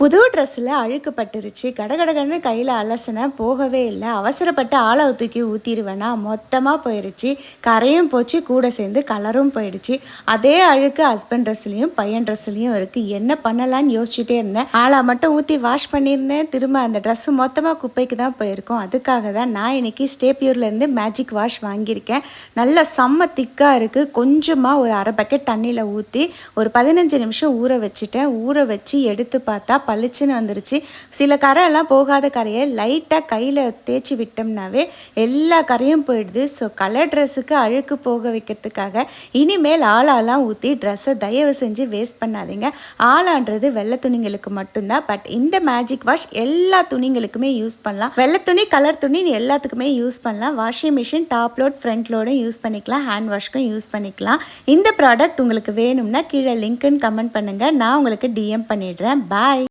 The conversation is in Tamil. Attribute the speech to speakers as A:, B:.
A: புது ட்ரெஸ்ஸில் அழுக்கு பட்டுருச்சு கடகடகன்னு கையில் அலசின போகவே இல்லை. அவசரப்பட்டு ஆளை தூக்கி ஊற்றிடுவேனா மொத்தமாக போயிடுச்சு கரையும் போச்சு கூட சேர்ந்து கலரும் போயிடுச்சு. அதே அழுக்கு ஹஸ்பண்ட் ட்ரெஸ்லையும் பையன் ட்ரெஸ்லையும் இருக்குது என்ன பண்ணலான்னு யோசிச்சுட்டே இருந்தேன். ஆளை மட்டும் ஊற்றி வாஷ் பண்ணியிருந்தேன். திரும்ப அந்த ட்ரெஸ்ஸு மொத்தமாக குப்பைக்கு தான் போயிருக்கோம். அதுக்காக தான் நான் இன்னைக்கு ஸ்டேப்யூர்லேருந்து மேஜிக் வாஷ் வாங்கியிருக்கேன். நல்ல செம்ம திக்காக இருக்குது கொஞ்சமாக ஒரு அரை பக்கெட் தண்ணியில் ஊற்றி ஒரு பதினஞ்சு நிமிஷம் ஊற வச்சுட்டேன். ஊற வச்சு எடுத்து பார்த்தா பளிச்சுன்னு வந்துருச்சு. சில கரையெல்லாம் போகாத கரையை லைட்டாக கையில் தேய்ச்சி விட்டோம்னாவே எல்லா கரையும் போயிடுது. ஸோ கலர் ட்ரெஸ்ஸுக்கு அழுக்கு போக வைக்கிறதுக்காக இனிமேல் ஆளாலாம் ஊற்றி ட்ரெஸ்ஸை தயவு செஞ்சு வேஸ்ட் பண்ணாதீங்க. ஆளான்றது வெள்ளை துணிங்களுக்கு மட்டும்தான். பட் இந்த மேஜிக் வாஷ் எல்லா துணிங்களுக்குமே யூஸ் பண்ணலாம். வெள்ளை துணி கலர் துணி எல்லாத்துக்குமே யூஸ் பண்ணலாம். Washing machine top load front லோடும் use பண்ணிக்கலாம். ஹேண்ட் வாஷ்க்கும் யூஸ் பண்ணிக்கலாம். இந்த ப்ராடக்ட் உங்களுக்கு வேணும்னா கீழே லிங்க்குன்னு கமெண்ட் பண்ணுங்கள் நான் உங்களுக்கு டிஎம் பண்ணிடுறேன். பாய்